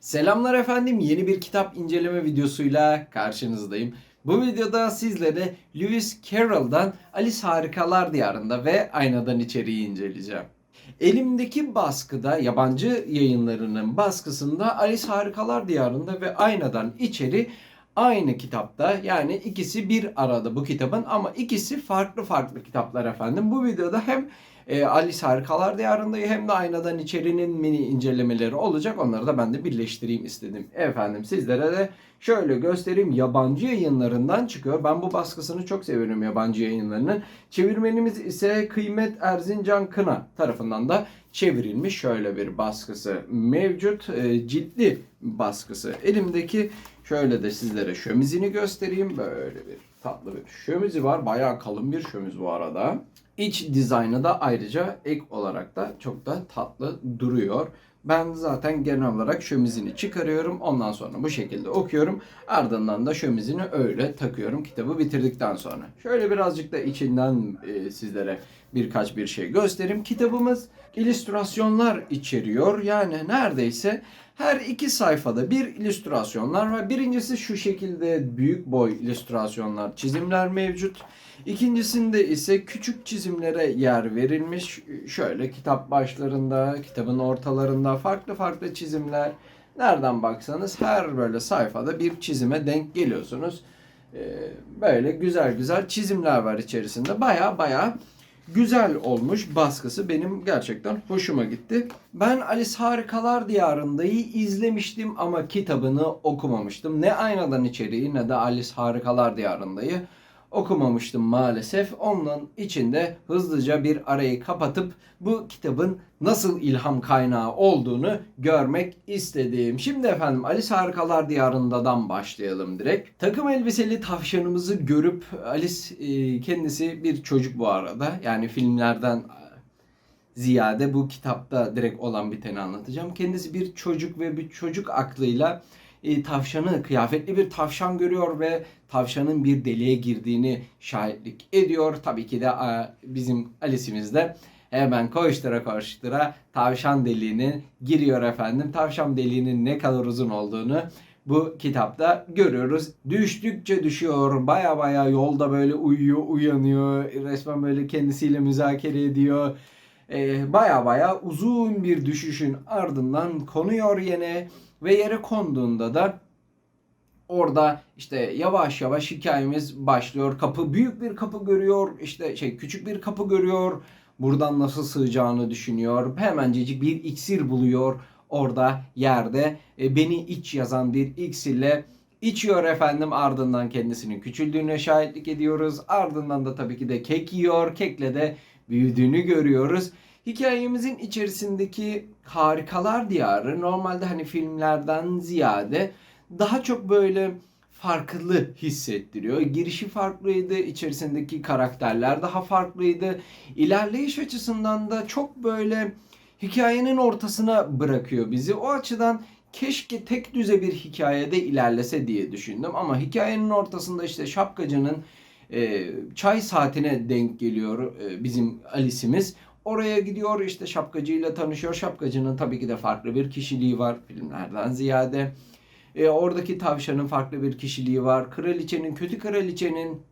Selamlar efendim. Yeni bir kitap inceleme videosuyla karşınızdayım. Bu videoda sizlere Lewis Carroll'dan Alice Harikalar Diyarında ve Aynadan İçeriği inceleyeceğim. Elimdeki baskıda yabancı yayınlarının baskısında Alice Harikalar Diyarında ve Aynadan İçeri aynı kitapta yani ikisi bir arada bu kitabın ama ikisi farklı farklı kitaplar efendim. Bu videoda hem e, Alice Harikalar Diyarı'ndayı hem de Aynadan İçeri'nin mini incelemeleri olacak. Onları da ben de birleştireyim istedim. Efendim sizlere de şöyle göstereyim. Yabancı yayınlarından çıkıyor. Ben bu baskısını çok seviyorum yabancı yayınlarının. Çevirmenimiz ise Kıymet Erzincan Kına tarafından da çevrilmiş şöyle bir baskısı mevcut. E, ciltli baskısı. Elimdeki şöyle de sizlere şömizini göstereyim. Böyle bir tatlı bir şömizi var. Bayağı kalın bir şömiz bu arada. İç dizaynı da ayrıca ek olarak da çok da tatlı duruyor. Ben zaten genel olarak şömizini çıkarıyorum. Ondan sonra bu şekilde okuyorum. Ardından da şömizini öyle takıyorum kitabı bitirdikten sonra. Şöyle birazcık da içinden e, sizlere birkaç bir şey göstereyim. Kitabımız illüstrasyonlar içeriyor. Yani neredeyse her iki sayfada bir illüstrasyonlar var. Birincisi şu şekilde büyük boy illüstrasyonlar, çizimler mevcut. İkincisinde ise küçük çizimlere yer verilmiş. Şöyle kitap başlarında, kitabın ortalarında farklı farklı çizimler. Nereden baksanız her böyle sayfada bir çizime denk geliyorsunuz. Ee, Böyle güzel güzel çizimler var içerisinde. Baya baya güzel olmuş baskısı benim gerçekten hoşuma gitti. Ben Alice Harikalar Diyarında'yı izlemiştim ama kitabını okumamıştım. Ne Aynadan İçeriği ne de Alice Harikalar Diyarında'yı okumamıştım maalesef. Onun içinde hızlıca bir arayı kapatıp bu kitabın nasıl ilham kaynağı olduğunu görmek istedim. Şimdi efendim Alice Harikalar Diyarında'dan başlayalım direkt. Takım elbiseli tavşanımızı görüp Alice e, kendisi bir çocuk bu arada. Yani filmlerden ziyade bu kitapta direkt olan biteni anlatacağım. Kendisi bir çocuk ve bir çocuk aklıyla e, tavşanı, kıyafetli bir tavşan görüyor ve tavşanın bir deliğe girdiğini şahitlik ediyor. Tabii ki de e, bizim Alice'imiz de hemen koştura koştura tavşan deliğine giriyor efendim. Tavşan deliğinin ne kadar uzun olduğunu bu kitapta görüyoruz. Düştükçe düşüyor. Baya baya yolda böyle uyuyor, uyanıyor. Resmen böyle kendisiyle müzakere ediyor. Ee, baya baya uzun bir düşüşün ardından konuyor yine ve yere konduğunda da orada işte yavaş yavaş hikayemiz başlıyor. Kapı büyük bir kapı görüyor. işte şey küçük bir kapı görüyor. Buradan nasıl sığacağını düşünüyor. Hemencecik bir iksir buluyor orada yerde. E, beni iç yazan bir iksirle içiyor efendim. Ardından kendisinin küçüldüğüne şahitlik ediyoruz. Ardından da tabii ki de kek yiyor. Kekle de büyüdüğünü görüyoruz. Hikayemizin içerisindeki harikalar diyarı normalde hani filmlerden ziyade daha çok böyle farklı hissettiriyor. Girişi farklıydı, içerisindeki karakterler daha farklıydı. İlerleyiş açısından da çok böyle hikayenin ortasına bırakıyor bizi. O açıdan keşke tek düze bir hikayede ilerlese diye düşündüm. Ama hikayenin ortasında işte şapkacının e, çay saatine denk geliyor e, bizim Alice'imiz. Oraya gidiyor işte şapkacıyla tanışıyor. Şapkacının tabii ki de farklı bir kişiliği var filmlerden ziyade. E, oradaki tavşanın farklı bir kişiliği var. Kraliçenin, kötü kraliçenin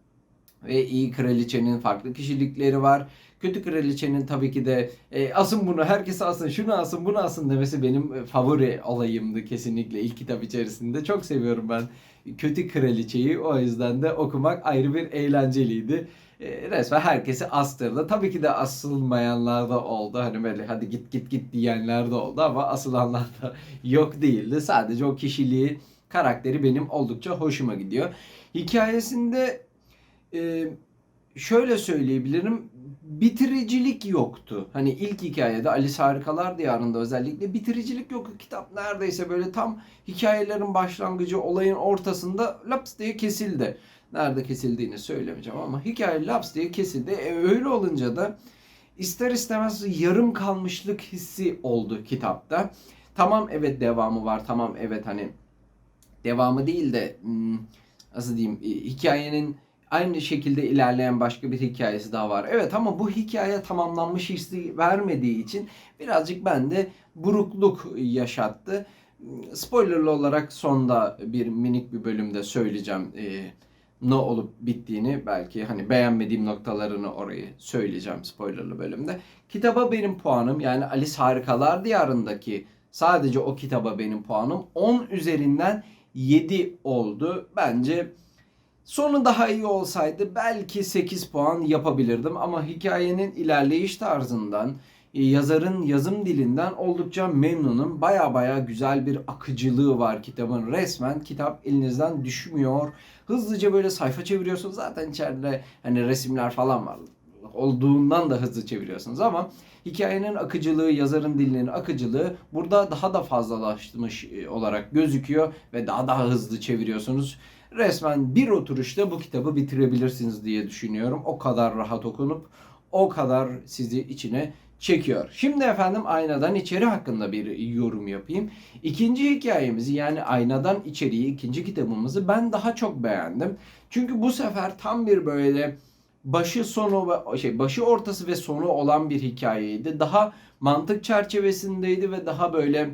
ve iyi kraliçenin farklı kişilikleri var. Kötü kraliçenin tabii ki de e, asın bunu, herkes asın, şunu asın, bunu asın demesi benim e, favori olayımdı kesinlikle ilk kitap içerisinde. Çok seviyorum ben kötü kraliçeyi. O yüzden de okumak ayrı bir eğlenceliydi. E, resmen herkesi astırdı. Tabii ki de asılmayanlar da oldu. Hani böyle hadi git git git diyenler de oldu ama asılanlar da yok değildi. Sadece o kişiliği, karakteri benim oldukça hoşuma gidiyor. Hikayesinde e, şöyle söyleyebilirim bitiricilik yoktu. Hani ilk hikayede Alice Harikalar Diyarı'nda özellikle bitiricilik yok. Kitap neredeyse böyle tam hikayelerin başlangıcı olayın ortasında laps diye kesildi. Nerede kesildiğini söylemeyeceğim ama hikaye laps diye kesildi. E, öyle olunca da ister istemez yarım kalmışlık hissi oldu kitapta. Tamam evet devamı var. Tamam evet hani devamı değil de hmm, nasıl diyeyim hikayenin aynı şekilde ilerleyen başka bir hikayesi daha var. Evet ama bu hikaye tamamlanmış hissi vermediği için birazcık bende burukluk yaşattı. Spoilerlı olarak sonda bir minik bir bölümde söyleyeceğim e, ne olup bittiğini belki hani beğenmediğim noktalarını orayı söyleyeceğim spoilerlı bölümde. Kitaba benim puanım yani Alice Harikalar Diyarı'ndaki sadece o kitaba benim puanım 10 üzerinden 7 oldu. Bence sonu daha iyi olsaydı belki 8 puan yapabilirdim ama hikayenin ilerleyiş tarzından yazarın yazım dilinden oldukça memnunum. Baya baya güzel bir akıcılığı var kitabın. Resmen kitap elinizden düşmüyor. Hızlıca böyle sayfa çeviriyorsunuz. Zaten içeride hani resimler falan var. Olduğundan da hızlı çeviriyorsunuz ama hikayenin akıcılığı, yazarın dilinin akıcılığı burada daha da fazlalaşmış e, olarak gözüküyor ve daha daha hızlı çeviriyorsunuz. Resmen bir oturuşta bu kitabı bitirebilirsiniz diye düşünüyorum. O kadar rahat okunup o kadar sizi içine çekiyor. Şimdi efendim aynadan içeri hakkında bir yorum yapayım. İkinci hikayemizi yani aynadan içeriği ikinci kitabımızı ben daha çok beğendim. Çünkü bu sefer tam bir böyle başı sonu ve şey başı ortası ve sonu olan bir hikayeydi. Daha mantık çerçevesindeydi ve daha böyle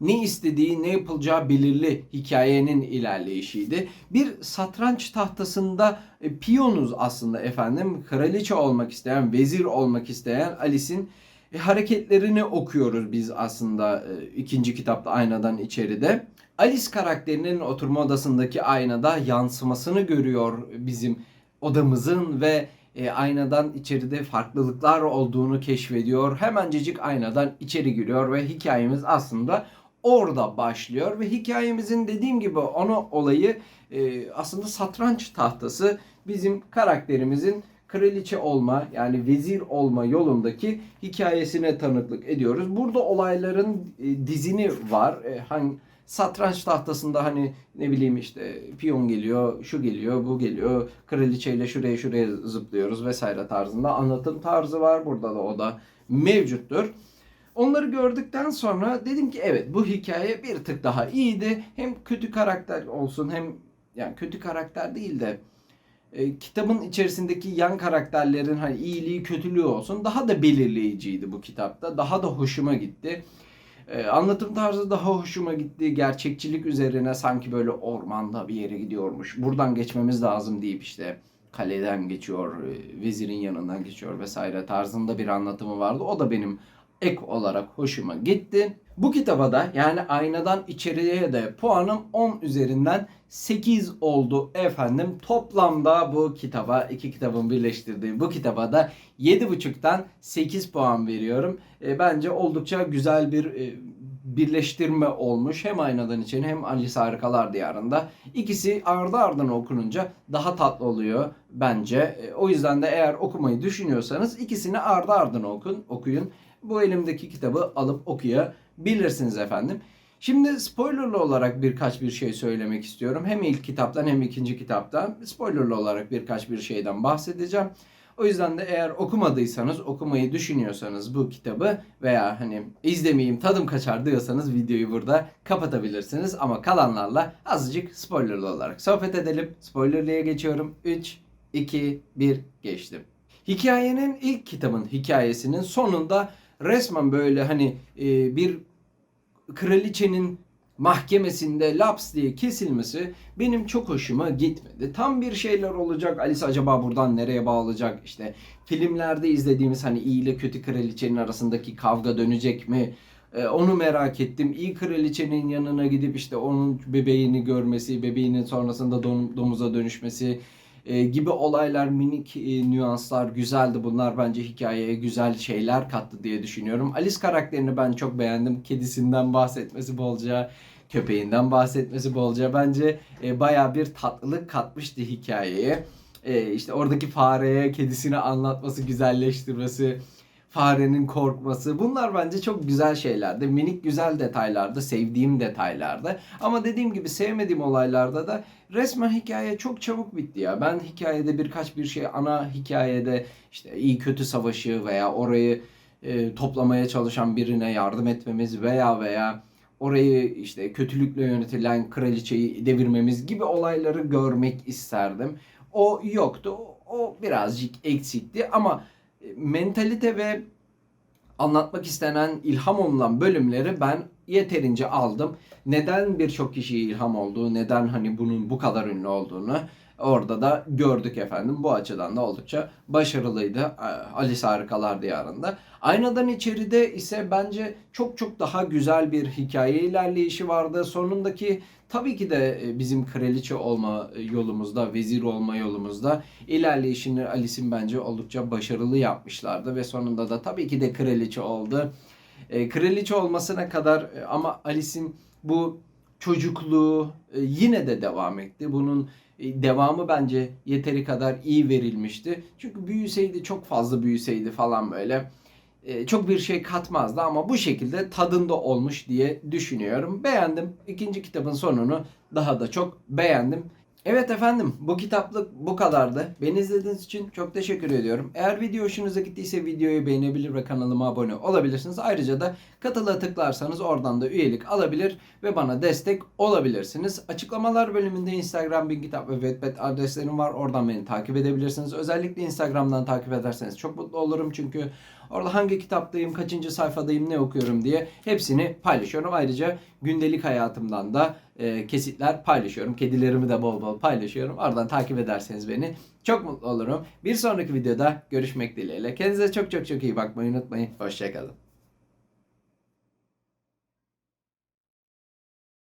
ne istediği, ne yapılacağı belirli hikayenin ilerleyişiydi. Bir satranç tahtasında e, piyonuz aslında efendim. Kraliçe olmak isteyen, vezir olmak isteyen Alice'in e, hareketlerini okuyoruz biz aslında e, ikinci kitapta aynadan içeride. Alice karakterinin oturma odasındaki aynada yansımasını görüyor bizim odamızın ve e, aynadan içeride farklılıklar olduğunu keşfediyor. Hemencecik aynadan içeri giriyor ve hikayemiz aslında orada başlıyor ve hikayemizin dediğim gibi onu olayı e, aslında satranç tahtası bizim karakterimizin kraliçe olma yani vezir olma yolundaki hikayesine tanıklık ediyoruz. Burada olayların e, dizini var. E, hangi satranç tahtasında hani ne bileyim işte piyon geliyor, şu geliyor, bu geliyor. Kraliçeyle şuraya şuraya zıplıyoruz vesaire tarzında anlatım tarzı var. Burada da o da mevcuttur. Onları gördükten sonra dedim ki evet bu hikaye bir tık daha iyiydi. Hem kötü karakter olsun hem yani kötü karakter değil de e, kitabın içerisindeki yan karakterlerin hani iyiliği kötülüğü olsun daha da belirleyiciydi bu kitapta. Daha da hoşuma gitti. E, anlatım tarzı daha hoşuma gitti. Gerçekçilik üzerine sanki böyle ormanda bir yere gidiyormuş. Buradan geçmemiz lazım deyip işte kaleden geçiyor, e, vezirin yanından geçiyor vesaire tarzında bir anlatımı vardı. O da benim ek olarak hoşuma gitti. Bu kitaba da yani aynadan içeriye de puanım 10 üzerinden 8 oldu efendim. Toplamda bu kitaba iki kitabın birleştirdiği bu kitaba da 7.5'tan 8 puan veriyorum. E, bence oldukça güzel bir e, birleştirme olmuş. Hem aynadan için hem Alice Harikalar Diyarı'nda. İkisi ardı ardına okununca daha tatlı oluyor bence. E, o yüzden de eğer okumayı düşünüyorsanız ikisini ardı ardına okun, okuyun bu elimdeki kitabı alıp okuyabilirsiniz efendim. Şimdi spoilerlı olarak birkaç bir şey söylemek istiyorum. Hem ilk kitaptan hem ikinci kitaptan spoilerlı olarak birkaç bir şeyden bahsedeceğim. O yüzden de eğer okumadıysanız, okumayı düşünüyorsanız bu kitabı veya hani izlemeyeyim tadım kaçar diyorsanız videoyu burada kapatabilirsiniz. Ama kalanlarla azıcık spoilerlı olarak sohbet edelim. Spoilerlıya geçiyorum. 3, 2, 1 geçtim. Hikayenin ilk kitabın hikayesinin sonunda resmen böyle hani e, bir kraliçenin mahkemesinde laps diye kesilmesi benim çok hoşuma gitmedi. Tam bir şeyler olacak. Alice acaba buradan nereye bağlayacak? İşte filmlerde izlediğimiz hani iyi ile kötü kraliçenin arasındaki kavga dönecek mi? Ee, onu merak ettim. İyi kraliçenin yanına gidip işte onun bebeğini görmesi, bebeğinin sonrasında domuza dönüşmesi, e, gibi olaylar, minik e, nüanslar güzeldi. Bunlar bence hikayeye güzel şeyler kattı diye düşünüyorum. Alice karakterini ben çok beğendim. Kedisinden bahsetmesi bolca, köpeğinden bahsetmesi bolca bence e, baya bir tatlılık katmıştı hikayeye. E, işte oradaki fareye kedisini anlatması, güzelleştirmesi, farenin korkması bunlar bence çok güzel şeylerdi. Minik güzel detaylardı, sevdiğim detaylardı. Ama dediğim gibi sevmediğim olaylarda da resmen hikaye çok çabuk bitti ya. Ben hikayede birkaç bir şey ana hikayede işte iyi kötü savaşı veya orayı e, toplamaya çalışan birine yardım etmemiz veya veya orayı işte kötülükle yönetilen kraliçeyi devirmemiz gibi olayları görmek isterdim. O yoktu. O birazcık eksikti ama mentalite ve anlatmak istenen ilham olunan bölümleri ben yeterince aldım. Neden birçok kişiye ilham olduğu, neden hani bunun bu kadar ünlü olduğunu orada da gördük efendim. Bu açıdan da oldukça başarılıydı e, Alice Harikalar Diyarı'nda. Aynadan içeride ise bence çok çok daha güzel bir hikaye ilerleyişi vardı. Sonundaki tabii ki de e, bizim kraliçe olma yolumuzda, vezir olma yolumuzda ilerleyişini Alice'in bence oldukça başarılı yapmışlardı ve sonunda da tabii ki de kraliçe oldu. E, kraliçe olmasına kadar e, ama Alice'in bu çocukluğu e, yine de devam etti. Bunun e, devamı bence yeteri kadar iyi verilmişti. Çünkü büyüseydi çok fazla büyüseydi falan böyle e, çok bir şey katmazdı ama bu şekilde tadında olmuş diye düşünüyorum. Beğendim. İkinci kitabın sonunu daha da çok beğendim. Evet efendim bu kitaplık bu kadardı. Beni izlediğiniz için çok teşekkür ediyorum. Eğer video hoşunuza gittiyse videoyu beğenebilir ve kanalıma abone olabilirsiniz. Ayrıca da katıla tıklarsanız oradan da üyelik alabilir ve bana destek olabilirsiniz. Açıklamalar bölümünde Instagram, Bin Kitap ve Wattpad adreslerim var. Oradan beni takip edebilirsiniz. Özellikle Instagram'dan takip ederseniz çok mutlu olurum çünkü orada hangi kitaptayım, kaçıncı sayfadayım, ne okuyorum diye hepsini paylaşıyorum. Ayrıca gündelik hayatımdan da e, kesitler paylaşıyorum. Kedilerimi de bol bol paylaşıyorum. Oradan takip ederseniz beni çok mutlu olurum. Bir sonraki videoda görüşmek dileğiyle. Kendinize çok çok çok iyi bakmayı unutmayın. Hoşçakalın.